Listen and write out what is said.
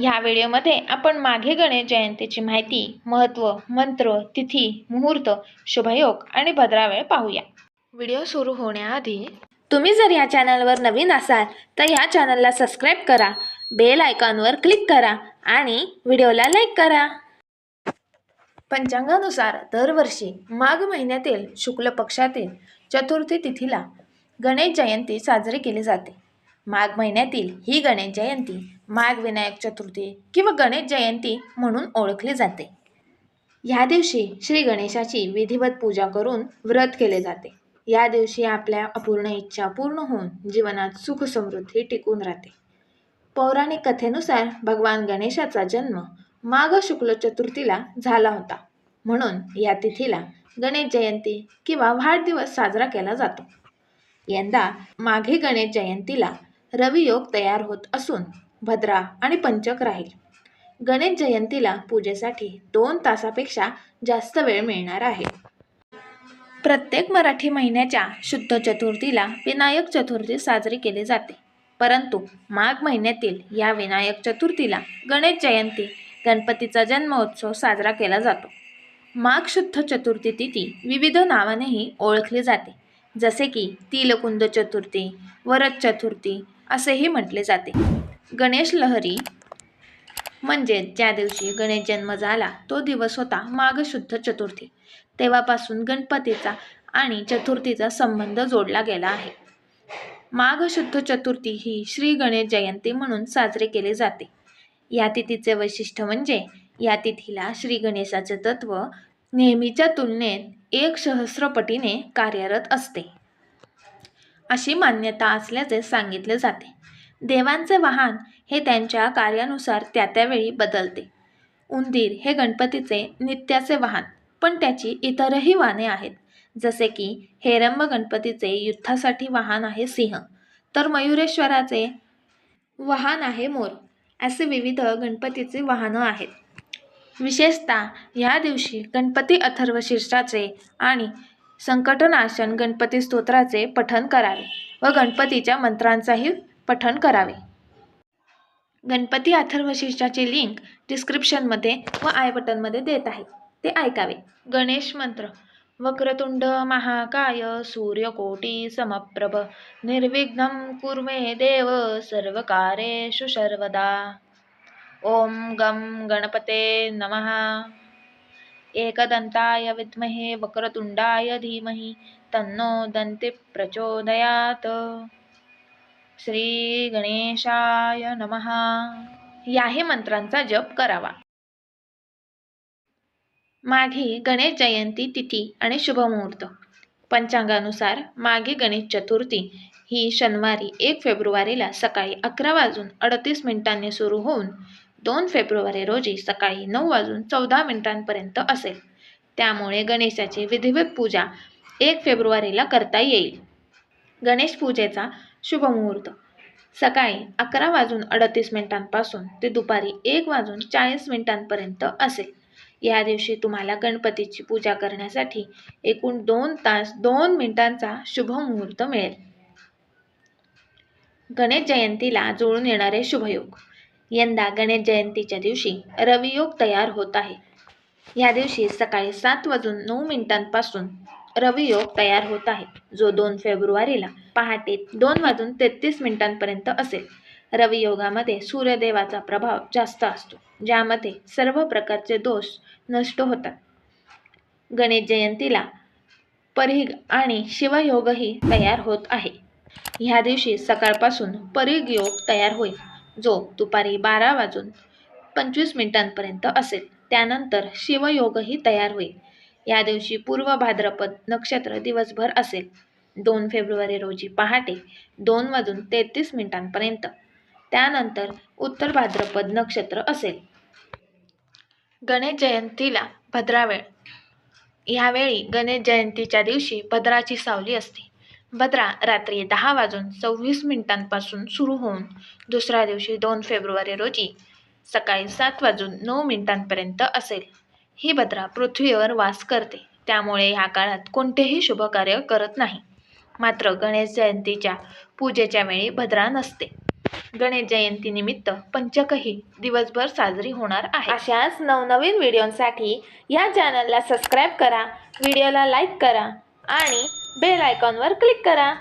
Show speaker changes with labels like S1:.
S1: ह्या व्हिडिओमध्ये आपण माघे गणेश जयंतीची माहिती महत्त्व मंत्र तिथी मुहूर्त शुभयोग आणि भद्रावेळ पाहूया. व्हिडिओ सुरू होण्याआधी तुम्ही जर या चॅनलवर नवीन असाल तर या चॅनलला सबस्क्राईब करा बेल आयकॉनवर क्लिक करा आणि व्हिडिओला लाईक करा. पंचांगानुसार दरवर्षी माघ महिन्यातील शुक्ल पक्षातील चतुर्थी तिथीला गणेश जयंती साजरी केली जाते. माघ महिन्यातील ही गणेश जयंती माघविनायक चतुर्थी किंवा गणेश जयंती म्हणून ओळखली जाते. ह्या दिवशी श्री गणेशाची विधिवत पूजा करून व्रत केले जाते. या दिवशी आपल्या अपूर्ण इच्छा पूर्ण होऊन जीवनात सुख समृद्धी टिकून राहते. पौराणिक कथेनुसार भगवान गणेशाचा जन्म माघ शुक्ल चतुर्थीला झाला होता. म्हणून या तिथीला गणेश जयंती किंवा वाढदिवस साजरा केला जातो. यंदा माघे गणेश जयंतीला रवियोग तयार होत असून भद्रा आणि पंचक राहील. गणेश जयंतीला पूजेसाठी दोन तासापेक्षा जास्त वेळ मिळणार आहे. प्रत्येक मराठी महिन्याच्या शुद्ध चतुर्थीला विनायक चतुर्थी साजरी केली जाते. परंतु माघ महिन्यातील या विनायक चतुर्थीला गणेश जयंती गणपतीचा जन्मोत्सव साजरा केला जातो. माघ शुद्ध चतुर्थी तिथी विविध नावानेही ओळखली जाते. जसे की तिलकुंद चतुर्थी वरद चतुर्थी असेही म्हटले जाते. गणेश लहरी म्हणजे ज्या दिवशी गणेश जन्म झाला तो दिवस होता माघ शुद्ध चतुर्थी. तेव्हापासून गणपतीचा आणि चतुर्थीचा संबंध जोडला गेला आहे. माघ शुद्ध चतुर्थी ही श्री गणेश जयंती म्हणून साजरी केली जाते. या तिथीचे वैशिष्ट्य म्हणजे या तिथीला श्री गणेशाचे तत्व नेहमीच्या तुलनेत एक सहस्रपटीने कार्यरत असते. अशी मान्यता असल्याचे सांगितले जाते. देवांचे वाहन हे त्यांच्या कार्यानुसार त्या त्यावेळी बदलते. उंदीर हे गणपतीचे नित्याचे वाहन पण त्याची इतरही वाहने आहेत. जसे की हेरंब गणपतीचे युद्धासाठी वाहन आहे सिंह तर मयुरेश्वराचे वाहन आहे मोर असे विविध गणपतीचे वाहनं आहेत. विशेषतः ह्या दिवशी गणपती अथर्व शीर्षाचे आणि संकटनाशन गणपती स्तोत्राचे पठण करावे व गणपतीच्या मंत्रांचाही पठण करावे. गणपती अथर्व लिंक डिस्क्रिप्शनमध्ये व आय बटनमध्ये देत आहे. ते ऐकावे. गणेश मंत्र. वक्रतुंड महाकाय सूर्यकोटी समप्रभ. निर्विघ्नं कुर्मे देव सर्वकारेषु सर्वदा. ओम गम गणपते नमः. एकदंताय विद्महे वक्रतुंडाय धीमहि. तन्नो दन्ति प्रचोदयात श्री गणेशाय नमः. याही मंत्रांचा जप करावा. माघी गणेश जयंती तिथी आणि शुभमुहूर्त. पंचांगानुसार माघी गणेश चतुर्थी ही शनिवारी एक फेब्रुवारीला सकाळी अकरा वाजून अडतीस मिनिटांनी सुरू होऊन दोन फेब्रुवारी रोजी सकाळी नऊ वाजून चौदा मिनिटांपर्यंत असेल. त्यामुळे गणेशाची विधिवत पूजा एक फेब्रुवारीला करता येईल. गणेश पूजेचा शुभमुहूर्त. सकाळी अकरा वाजून अडतीस मिनिटांपासून ते दुपारी एक वाजून चाळीस मिनिटांपर्यंत असेल. या दिवशी तुम्हाला गणपतीची पूजा करण्यासाठी एकूण दोन तास दोन मिनिटांचा शुभ मुहूर्त मिळेल. गणेश जयंतीला जुळून येणारे शुभयोग. यंदा गणेश जयंतीच्या दिवशी रवियोग तयार होत आहे. या दिवशी सकाळी सात वाजून नऊ मिनिटांपासून रवियोग तयार होत आहे. जो दोन फेब्रुवारीला पहाटे दोन वाजून तेहतीस मिनिटांपर्यंत असेल. रवियोगामध्ये सूर्यदेवाचा प्रभाव जास्त असतो ज्यामध्ये सर्व प्रकारचे दोष नष्ट होतात. गणेश जयंतीला परिघ आणि शिवयोगही तयार होत आहे. ह्या दिवशी सकाळपासून परिघ योग तयार होईल जो दुपारी बारा वाजून पंचवीस मिनिटांपर्यंत असेल. त्यानंतर शिवयोगही तयार होईल. या दिवशी पूर्व भाद्रपद नक्षत्र दिवसभर असेल. दोन फेब्रुवारी रोजी पहाटे दोन वाजून तेहतीस मिनिटांपर्यंत. त्यानंतर उत्तर भाद्रपद नक्षत्र असेल. गणेश जयंतीला भद्रावेळ. ह्यावेळी गणेश जयंतीच्या दिवशी भद्राची सावली असते. भद्रा रात्री दहा वाजून सव्वीस मिनिटांपासून सुरू होऊन दुसऱ्या दिवशी दोन फेब्रुवारी रोजी सकाळी सात वाजून नऊ मिनिटांपर्यंत असेल. ही भद्रा पृथ्वीवर वास करते. त्यामुळे ह्या काळात कोणतेही शुभकार्य करत नाही. मात्र गणेश जयंतीच्या पूजेच्या वेळी भद्रा नसते. गणेश जयंतीनिमित्त पंचकही दिवसभर साजरी होणार आहे. अशाच नवनवीन व्हिडिओंसाठी या चॅनलला सबस्क्राईब करा व्हिडिओला लाईक करा आणि बेल आयकॉनवर क्लिक करा.